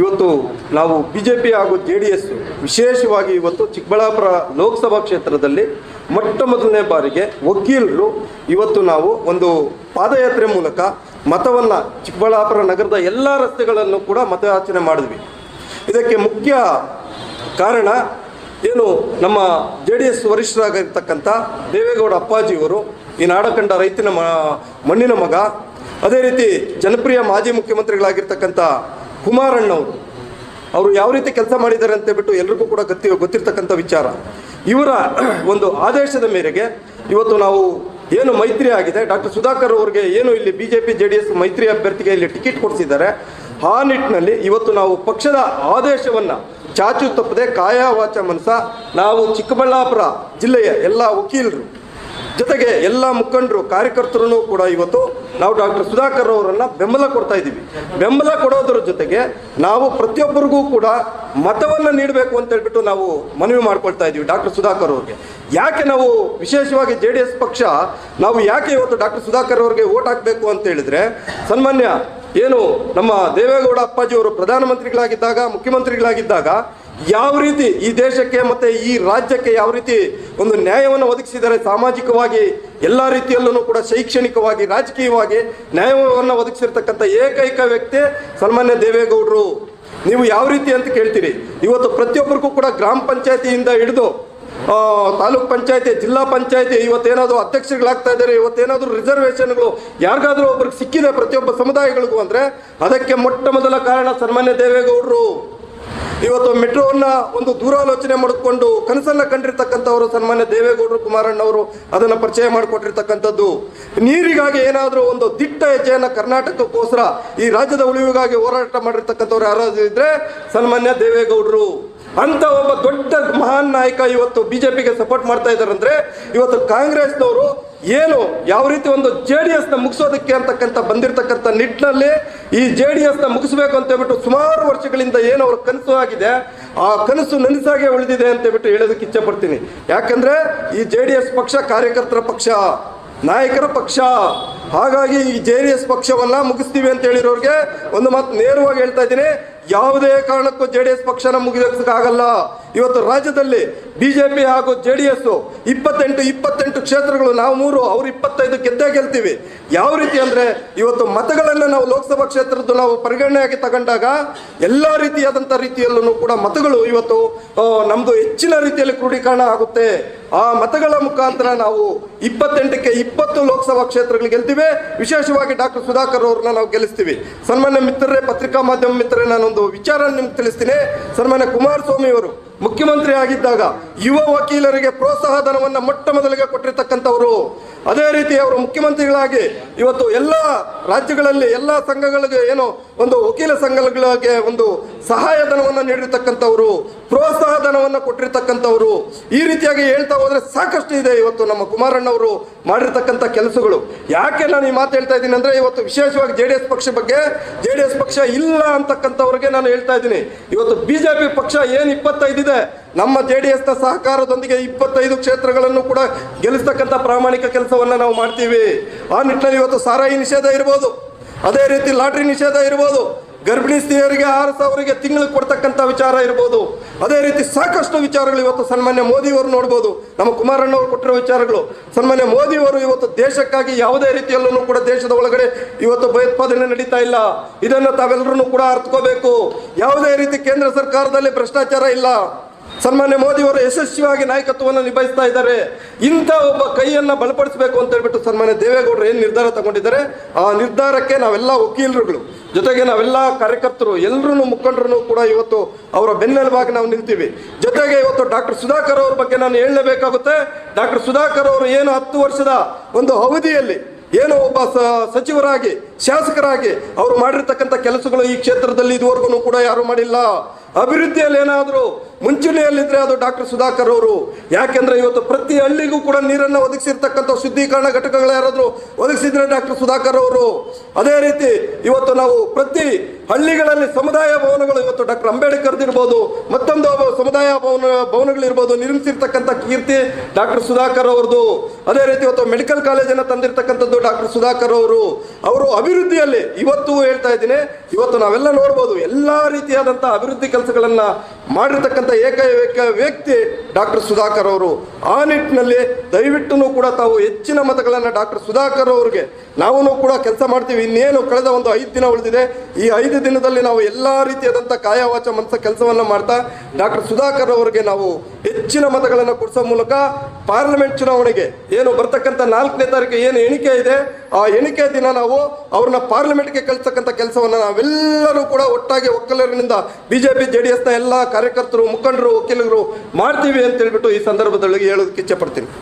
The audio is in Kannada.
ಇವತ್ತು ನಾವು ಬಿ ಜೆ ಪಿ ಹಾಗೂ ಜೆ ಡಿ ಎಸ್ ವಿಶೇಷವಾಗಿ ಇವತ್ತು ಚಿಕ್ಕಬಳ್ಳಾಪುರ ಲೋಕಸಭಾ ಕ್ಷೇತ್ರದಲ್ಲಿ ಮೊಟ್ಟ ಮೊದಲನೇ ಬಾರಿಗೆ ವಕೀಲರು ಇವತ್ತು ನಾವು ಒಂದು ಪಾದಯಾತ್ರೆ ಮೂಲಕ ಮತವನ್ನು ಚಿಕ್ಕಬಳ್ಳಾಪುರ ನಗರದ ಎಲ್ಲ ರಸ್ತೆಗಳನ್ನು ಕೂಡ ಮತಯಾಚನೆ ಮಾಡಿದ್ವಿ. ಇದಕ್ಕೆ ಮುಖ್ಯ ಕಾರಣ ಏನು ನಮ್ಮ ಜೆ ಡಿ ಎಸ್ ವರಿಷ್ಠರಾಗಿರ್ತಕ್ಕಂಥ ದೇವೇಗೌಡ ಅಪ್ಪಾಜಿಯವರು, ಈ ನಾಡಕಂಡ ರೈತನ ಮಣ್ಣಿನ ಮಗ, ಅದೇ ರೀತಿ ಜನಪ್ರಿಯ ಮಾಜಿ ಮುಖ್ಯಮಂತ್ರಿಗಳಾಗಿರ್ತಕ್ಕಂಥ ಕುಮಾರಣ್ಣವರು. ಅವರು ಯಾವ ರೀತಿ ಕೆಲಸ ಮಾಡಿದ್ದಾರೆ ಅಂತ ಬಿಟ್ಟು ಎಲ್ರಿಗೂ ಕೂಡ ಗೊತ್ತಿ, ಗೊತ್ತಿರ್ತಕ್ಕಂಥ ವಿಚಾರ. ಇವರ ಒಂದು ಆದೇಶದ ಮೇರೆಗೆ ಇವತ್ತು ನಾವು ಏನು ಮೈತ್ರಿ ಆಗಿದೆ ಡಾಕ್ಟರ್ ಸುಧಾಕರ್ ಅವರಿಗೆ ಏನು ಇಲ್ಲಿ B J P J D S ಮೈತ್ರಿ ಅಭ್ಯರ್ಥಿಗೆ ಇಲ್ಲಿ ಟಿಕೆಟ್ ಕೊಡಿಸಿದ್ದಾರೆ, ಆ ನಿಟ್ಟಿನಲ್ಲಿ ಇವತ್ತು ನಾವು ಪಕ್ಷದ ಆದೇಶವನ್ನು ಚಾಚು ತಪ್ಪದೆ ಕಾಯವಾಚ ಮನಸ ನಾವು ಚಿಕ್ಕಬಳ್ಳಾಪುರ ಜಿಲ್ಲೆಯ ಎಲ್ಲ ವಕೀಲರು ಜೊತೆಗೆ ಎಲ್ಲ ಮುಖಂಡರು ಕಾರ್ಯಕರ್ತರೂ ಕೂಡ ಇವತ್ತು ನಾವು ಡಾಕ್ಟರ್ ಸುಧಾಕರ್ ಅವರನ್ನ ಬೆಂಬಲ ಕೊಡ್ತಾ ಇದ್ದೀವಿ. ಬೆಂಬಲ ಕೊಡೋದ್ರ ಜೊತೆಗೆ ನಾವು ಪ್ರತಿಯೊಬ್ಬರಿಗೂ ಕೂಡ ಮತವನ್ನು ನೀಡಬೇಕು ಅಂತ ಹೇಳ್ಬಿಟ್ಟು ನಾವು ಮನವಿ ಮಾಡ್ಕೊಳ್ತಾ ಇದ್ದೀವಿ ಡಾಕ್ಟರ್ ಸುಧಾಕರ್ ಅವ್ರಿಗೆ. ಯಾಕೆ ನಾವು ವಿಶೇಷವಾಗಿ ಜೆ ಡಿ ಎಸ್ ಪಕ್ಷ, ನಾವು ಯಾಕೆ ಇವತ್ತು ಡಾಕ್ಟರ್ ಸುಧಾಕರ್ ಅವ್ರಿಗೆ ಓಟ್ ಹಾಕಬೇಕು ಅಂತ ಹೇಳಿದ್ರೆ, ಸನ್ಮಾನ್ಯ, ಏನು ನಮ್ಮ ದೇವೇಗೌಡ ಅಪ್ಪಾಜಿ ಅವರು ಪ್ರಧಾನಮಂತ್ರಿಗಳಾಗಿದ್ದಾಗ, ಮುಖ್ಯಮಂತ್ರಿಗಳಾಗಿದ್ದಾಗ ಯಾವ ರೀತಿ ಈ ದೇಶಕ್ಕೆ ಮತ್ತೆ ಈ ರಾಜ್ಯಕ್ಕೆ ಯಾವ ರೀತಿ ಒಂದು ನ್ಯಾಯವನ್ನು ಒದಗಿಸಿದರೆ ಸಾಮಾಜಿಕವಾಗಿ ಎಲ್ಲ ರೀತಿಯಲ್ಲೂ ಕೂಡ ಶೈಕ್ಷಣಿಕವಾಗಿ, ರಾಜಕೀಯವಾಗಿ ನ್ಯಾಯವನ್ನು ಒದಗಿಸಿರ್ತಕ್ಕಂಥ ಏಕೈಕ ವ್ಯಕ್ತಿ ಸನ್ಮಾನ್ಯ ದೇವೇಗೌಡರು. ನೀವು ಯಾವ ರೀತಿ ಅಂತ ಕೇಳ್ತೀರಿ. ಇವತ್ತು ಪ್ರತಿಯೊಬ್ಬರಿಗೂ ಕೂಡ ಗ್ರಾಮ ಪಂಚಾಯತಿಯಿಂದ ಹಿಡಿದು ತಾಲೂಕ್ ಪಂಚಾಯತಿ, ಜಿಲ್ಲಾ ಪಂಚಾಯತಿ ಇವತ್ತೇನಾದರೂ ಅಧ್ಯಕ್ಷರುಗಳಾಗ್ತಾ ಇದ್ದಾರೆ, ಇವತ್ತೇನಾದರೂ ರಿಸರ್ವೇಷನ್ಗಳು ಯಾರಿಗಾದರೂ ಒಬ್ರಿಗೆ ಸಿಕ್ಕಿದೆ ಪ್ರತಿಯೊಬ್ಬ ಸಮುದಾಯಗಳಿಗೂ ಅಂದರೆ ಅದಕ್ಕೆ ಮೊಟ್ಟ ಮೊದಲ ಕಾರಣ ಸನ್ಮಾನ್ಯ ದೇವೇಗೌಡರು. ಇವತ್ತು ಮೆಟ್ರೋವನ್ನ ಒಂದು ದೂರಾಲೋಚನೆ ಮಾಡಿಕೊಂಡು ಕನಸನ್ನ ಕಂಡಿರ್ತಕ್ಕಂಥವರು ಸನ್ಮಾನ್ಯ ದೇವೇಗೌಡರು, ಕುಮಾರಣ್ಣವರು ಅದನ್ನು ಪರಿಚಯ ಮಾಡಿಕೊಟ್ಟಿರ್ತಕ್ಕಂಥದ್ದು. ನೀರಿಗಾಗಿ ಏನಾದರೂ ಒಂದು ದಿಟ್ಟ ಹೆಜ್ಜೆಯನ್ನು ಕರ್ನಾಟಕಕ್ಕೋಸ್ಕರ ಈ ರಾಜ್ಯದ ಉಳಿವಿಗಾಗಿ ಹೋರಾಟ ಮಾಡಿರ್ತಕ್ಕಂಥವ್ರು ಯಾರಾದ್ರೂ ಇದ್ರೆ ಸನ್ಮಾನ್ಯ ದೇವೇಗೌಡರು. ಅಂತ ಒಬ್ಬ ದೊಡ್ಡ ಮಹಾನ್ ನಾಯಕ ಇವತ್ತು ಬಿಜೆಪಿಗೆ ಸಪೋರ್ಟ್ ಮಾಡ್ತಾ ಇದ್ದಾರೆ ಅಂದ್ರೆ ಇವತ್ತು ಕಾಂಗ್ರೆಸ್ನವರು ಏನು ಯಾವ ರೀತಿ ಒಂದು ಜೆ ಡಿ ಎಸ್ನ ಮುಗಿಸೋದಕ್ಕೆ ಅಂತಕ್ಕಂಥ ಬಂದಿರತಕ್ಕಂಥ ನಿಟ್ಟಿನಲ್ಲಿ ಈ ಜೆ ಡಿ ಎಸ್ನ ಮುಗಿಸ್ಬೇಕು ಅಂತ ಹೇಳ್ಬಿಟ್ಟು ಸುಮಾರು ವರ್ಷಗಳಿಂದ ಏನು ಅವ್ರ ಕನಸು ಆಗಿದೆ, ಆ ಕನಸು ನನಸಾಗೆ ಉಳಿದಿದೆ ಅಂತ ಹೇಳ್ಬಿಟ್ಟು ಹೇಳೋದಕ್ಕೆ ಇಚ್ಛೆ ಪಡ್ತೀನಿ. ಯಾಕಂದ್ರೆ ಈ ಜೆ ಡಿ ಎಸ್ ಪಕ್ಷ ಕಾರ್ಯಕರ್ತರ ಪಕ್ಷ, ನಾಯಕರ ಪಕ್ಷ, ಹಾಗಾಗಿ ಈ ಜೆ ಡಿ ಎಸ್ ಪಕ್ಷವನ್ನ ಮುಗಿಸ್ತೀವಿ ಅಂತ ಹೇಳಿರೋರಿಗೆ ಒಂದು ಮಾತು ನೇರವಾಗಿ ಹೇಳ್ತಾ ಇದ್ದೀನಿ. ಯಾವುದೇ ಕಾರಣಕ್ಕೂ ಜೆ ಡಿ ಎಸ್ ಪಕ್ಷನ ಮುಗಿದಕ್ಕಾಗಲ್ಲ ಇವತ್ತು ರಾಜ್ಯದಲ್ಲಿ ಬಿಜೆಪಿ ಹಾಗೂ ಜೆ ಡಿ ಎಸ್ ಇಪ್ಪತ್ತೆಂಟು ಇಪ್ಪತ್ತೆಂಟು ಕ್ಷೇತ್ರಗಳು, ನಾವು ಮೂರು, ಅವ್ರು ಇಪ್ಪತ್ತೈದು ಗೆದ್ದೇ ಗೆಲ್ತೀವಿ. ಯಾವ ರೀತಿ ಅಂದ್ರೆ, ಇವತ್ತು ಮತಗಳನ್ನು ನಾವು ಲೋಕಸಭಾ ಕ್ಷೇತ್ರದ್ದು ನಾವು ಪರಿಗಣನೆಯಾಗಿ ತಗೊಂಡಾಗ, ಎಲ್ಲ ರೀತಿಯಾದಂಥ ರೀತಿಯಲ್ಲೂ ಕೂಡ ಮತಗಳು ಇವತ್ತು ನಮ್ಮದು ಹೆಚ್ಚಿನ ರೀತಿಯಲ್ಲಿ ಕ್ರೋಢೀಕರಣ ಆಗುತ್ತೆ. ಆ ಮತಗಳ ಮುಖಾಂತರ ನಾವು ಇಪ್ಪತ್ತೆಂಟಕ್ಕೆ ಇಪ್ಪತ್ತು ಲೋಕಸಭಾ ಕ್ಷೇತ್ರಗಳು ಗೆಲ್ತೀವಿ. ವಿಶೇಷವಾಗಿ ಡಾಕ್ಟರ್ ಸುಧಾಕರ್ ಅವ್ರನ್ನ ನಾವು ಗೆಲ್ಲಿಸ್ತೀವಿ. ಸನ್ಮಾನ್ಯ ಮಿತ್ರರೇ, ಪತ್ರಿಕಾ ಮಾಧ್ಯಮ ಮಿತ್ರರೇ, ನಾನೊಂದು ವಿಚಾರ ನಿಮ್ಗೆ ತಿಳಿಸ್ತೀನಿ. ಸನ್ಮಾನ್ಯ ಕುಮಾರಸ್ವಾಮಿ ಅವರು ಮುಖ್ಯಮಂತ್ರಿ ಆಗಿದ್ದಾಗ ಯುವ ವಕೀಲರಿಗೆ ಪ್ರೋತ್ಸಾಹ ಧನವನ್ನು ಮೊಟ್ಟ ಮೊದಲಿಗೆ ಕೊಟ್ಟಿರ್ತಕ್ಕಂಥವರು. ಅದೇ ರೀತಿ ಅವರು ಮುಖ್ಯಮಂತ್ರಿಗಳಾಗಿ ಇವತ್ತು ಎಲ್ಲ ರಾಜ್ಯಗಳಲ್ಲಿ, ಎಲ್ಲ ಸಂಘಗಳಿಗೆ ಏನು ಒಂದು ವಕೀಲ ಸಂಘಗಳಿಗೆ ಒಂದು ಸಹಾಯಧನವನ್ನು ನೀಡಿರ್ತಕ್ಕಂಥವ್ರು, ಪ್ರೋತ್ಸಾಹ ಧನವನ್ನು ಕೊಟ್ಟಿರ್ತಕ್ಕಂಥವ್ರು. ಈ ರೀತಿಯಾಗಿ ಹೇಳ್ತಾ ಹೋದರೆ ಸಾಕಷ್ಟು ಇದೆ ಇವತ್ತು ನಮ್ಮ ಕುಮಾರಣ್ಣವರು ಮಾಡಿರ್ತಕ್ಕಂಥ ಕೆಲಸಗಳು. ಯಾಕೆ ನಾನು ಈ ಮಾತು ಹೇಳ್ತಾ ಇದ್ದೀನಿ ಅಂದ್ರೆ ಇವತ್ತು ವಿಶೇಷವಾಗಿ ಜೆ ಡಿ ಪಕ್ಷ ಬಗ್ಗೆ, ಜೆ ಪಕ್ಷ ಇಲ್ಲ ಅಂತಕ್ಕಂಥವ್ರಿಗೆ ನಾನು ಹೇಳ್ತಾ ಇದ್ದೀನಿ. ಇವತ್ತು ಬಿಜೆಪಿ ಪಕ್ಷ ಏನು ಇಪ್ಪತ್ತೈದಿದೆ ನಮ್ಮ ಜೆ ಡಿ ಎಸ್ನ ಸಹಕಾರದೊಂದಿಗೆ ಇಪ್ಪತ್ತೈದು ಕ್ಷೇತ್ರಗಳನ್ನು ಕೂಡ ಗೆಲ್ಲಿಸ್ತಕ್ಕಂಥ ಪ್ರಾಮಾಣಿಕ ಕೆಲಸವನ್ನು ನಾವು ಮಾಡ್ತೀವಿ. ಆ ನಿಟ್ಟಿನಲ್ಲಿ ಇವತ್ತು ಸಾರಾಯಿ ನಿಷೇಧ ಇರ್ಬೋದು. ಅದೇ ರೀತಿ ಲಾಟ್ರಿ ನಿಷೇಧ ಇರ್ಬೋದು. ಗರ್ಭಿಣಿ ಸ್ತ್ರೀಯರಿಗೆ ಆರು ಸಾವಿರಗೆ ತಿಂಗಳಿಗೆ ಕೊಡ್ತಕ್ಕಂಥ ವಿಚಾರ ಇರ್ಬೋದು. ಅದೇ ರೀತಿ ಸಾಕಷ್ಟು ವಿಚಾರಗಳು ಇವತ್ತು ಸನ್ಮಾನ್ಯ ಮೋದಿಯವರು ನೋಡ್ಬೋದು. ನಮ್ಮ ಕುಮಾರಣ್ಣವರು ಕೊಟ್ಟಿರೋ ವಿಚಾರಗಳು. ಸನ್ಮಾನ್ಯ ಮೋದಿಯವರು ಇವತ್ತು ದೇಶಕ್ಕಾಗಿ ಯಾವುದೇ ರೀತಿಯಲ್ಲೂ ಕೂಡ ದೇಶದ ಒಳಗಡೆ ಇವತ್ತು ಭಯೋತ್ಪಾದನೆ ನಡೀತಾ ಇಲ್ಲ. ಇದನ್ನು ತಾವೆಲ್ಲರೂ ಕೂಡ ಅರ್ಥಕೋಬೇಕು ಯಾವುದೇ ರೀತಿ ಕೇಂದ್ರ ಸರ್ಕಾರದಲ್ಲಿ ಭ್ರಷ್ಟಾಚಾರ ಇಲ್ಲ. ಸನ್ಮಾನ್ಯ ಮೋದಿಯವರು ಯಶಸ್ವಿಯಾಗಿ ನಾಯಕತ್ವವನ್ನು ನಿಭಾಯಿಸ್ತಾ ಇದ್ದಾರೆ. ಇಂಥ ಒಬ್ಬ ಕೈಯನ್ನು ಬಲಪಡಿಸಬೇಕು ಅಂತ ಹೇಳ್ಬಿಟ್ಟು ಸನ್ಮಾನ್ಯ ದೇವೇಗೌಡರು ಏನು ನಿರ್ಧಾರ ತಗೊಂಡಿದ್ದಾರೆ? ಆ ನಿರ್ಧಾರಕ್ಕೆ ನಾವೆಲ್ಲ ವಕೀಲರುಗಳು, ಜೊತೆಗೆ ನಾವೆಲ್ಲ ಕಾರ್ಯಕರ್ತರು ಎಲ್ಲರೂ ಮುಖಂಡರು ಕೂಡ ಇವತ್ತು ಅವರ ಬೆನ್ನೆಲುಬಾಗಿ ನಾವು ನಿಲ್ತೀವಿ. ಜೊತೆಗೆ ಇವತ್ತು ಡಾಕ್ಟರ್ ಸುಧಾಕರ್ ಅವ್ರ ಬಗ್ಗೆ ನಾನು ಹೇಳಲೇಬೇಕಾಗುತ್ತೆ. ಡಾಕ್ಟರ್ ಸುಧಾಕರ್ ಅವರು ಏನು ಹತ್ತು ವರ್ಷದ ಒಂದು ಅವಧಿಯಲ್ಲಿ ಏನೋ ಒಬ್ಬ ಸಚಿವರಾಗಿ, ಶಾಸಕರಾಗಿ ಅವರು ಮಾಡಿರ್ತಕ್ಕಂಥ ಕೆಲಸಗಳು ಈ ಕ್ಷೇತ್ರದಲ್ಲಿ ಇದುವರೆಗೂ ಕೂಡ ಯಾರು ಮಾಡಿಲ್ಲ. ಅಭಿವೃದ್ಧಿಯಲ್ಲಿ ಏನಾದರೂ ಮುಂಚೂಣಿಯಲ್ಲಿದ್ದರೆ ಅದು ಡಾಕ್ಟರ್ ಸುಧಾಕರ್ ಅವರು. ಯಾಕೆಂದ್ರೆ ಇವತ್ತು ಪ್ರತಿ ಹಳ್ಳಿಗೂ ಕೂಡ ನೀರನ್ನು ಒದಗಿಸಿರ್ತಕ್ಕಂಥ ಶುದ್ಧೀಕರಣ ಘಟಕಗಳು ಯಾರಾದರೂ ಒದಗಿಸಿದ್ರೆ ಡಾಕ್ಟರ್ ಸುಧಾಕರ್ ಅವರು. ಅದೇ ರೀತಿ ಇವತ್ತು ನಾವು ಪ್ರತಿ ಹಳ್ಳಿಗಳಲ್ಲಿ ಸಮುದಾಯ ಭವನಗಳು ಇವತ್ತು ಡಾಕ್ಟರ್ ಅಂಬೇಡ್ಕರ್ ಇರ್ಬೋದು, ಮತ್ತೊಂದು ಸಮುದಾಯ ಭವನ, ಭವನಗಳಿರ್ಬೋದು, ನಿರ್ಮಿಸಿರ್ತಕ್ಕಂಥ ಕೀರ್ತಿ ಡಾಕ್ಟರ್ ಸುಧಾಕರ್ ಅವ್ರದ್ದು. ಅದೇ ರೀತಿ ಇವತ್ತು ಮೆಡಿಕಲ್ ಕಾಲೇಜನ್ನು ತಂದಿರತಕ್ಕಂಥದ್ದು ಡಾಕ್ಟರ್ ಸುಧಾಕರ್ ಅವರು. ಅವರು ಅಭಿವೃದ್ಧಿಯಲ್ಲಿ ಇವತ್ತು ಹೇಳ್ತಾ ಇದ್ದೀನಿ, ಇವತ್ತು ನಾವೆಲ್ಲ ನೋಡ್ಬೋದು, ಎಲ್ಲ ರೀತಿಯಾದಂಥ ಅಭಿವೃದ್ಧಿ ಕೆಲಸಗಳನ್ನು ಮಾಡಿರ್ತಕ್ಕಂಥ ಏಕೈಕ ವ್ಯಕ್ತಿ ಡಾಕ್ಟರ್ ಸುಧಾಕರ್ ಅವರು, ಆ ನಿಟ್ಟಿನಲ್ಲಿ ದಯವಿಟ್ಟು ಕೂಡ ತಾವು ಹೆಚ್ಚಿನ ಮತಗಳನ್ನು ಡಾಕ್ಟರ್ ಸುಧಾಕರ್ ಅವರಿಗೆ ನಾವು ಕೂಡ ಕೆಲಸ ಮಾಡ್ತೀವಿ. ಇನ್ನೇನು ಕಳೆದ ಒಂದು ಐದು ದಿನ ಉಳಿದಿದೆ. ಈ ಐದು ದಿನದಲ್ಲಿ ನಾವು ಎಲ್ಲ ರೀತಿಯಾದಂಥ ಕಾಯವಾಚ ಮನಸ್ಸ ಕೆಲಸವನ್ನು ಮಾಡ್ತಾ ಡಾಕ್ಟರ್ ಸುಧಾಕರ್ ಅವರಿಗೆ ನಾವು ಹೆಚ್ಚಿನ ಮತಗಳನ್ನು ಕೊಡಿಸೋ ಮೂಲಕ ಪಾರ್ಲಿಮೆಂಟ್ ಚುನಾವಣೆಗೆ ಏನು ಬರ್ತಕ್ಕಂಥ ನಾಲ್ಕನೇ ತಾರೀಕು ಏನು ಎಣಿಕೆ ಇದೆ, ಆ ಎಣಿಕೆ ದಿನ ನಾವು ಅವ್ರನ್ನ ಪಾರ್ಲಿಮೆಂಟ್ಗೆ ಕಳಿಸ್ತಕ್ಕಂಥ ಕೆಲಸವನ್ನು ನಾವೆಲ್ಲರೂ ಕೂಡ ಒಟ್ಟಾಗಿ ಒಕ್ಕಲರಿನಿಂದ B J P J D ಎಸ್ನ ಎಲ್ಲ ಕಾರ್ಯಕರ್ತರು ಮುಖಂಡರು ವಕೀಲರು ಮಾಡ್ತೀವಿ ಅಂತ ಹೇಳ್ಬಿಟ್ಟು ಈ ಸಂದರ್ಭದೊಳಗೆ ಹೇಳೋದಕ್ಕೆ ಇಚ್ಛೆ ಪಡ್ತೀನಿ.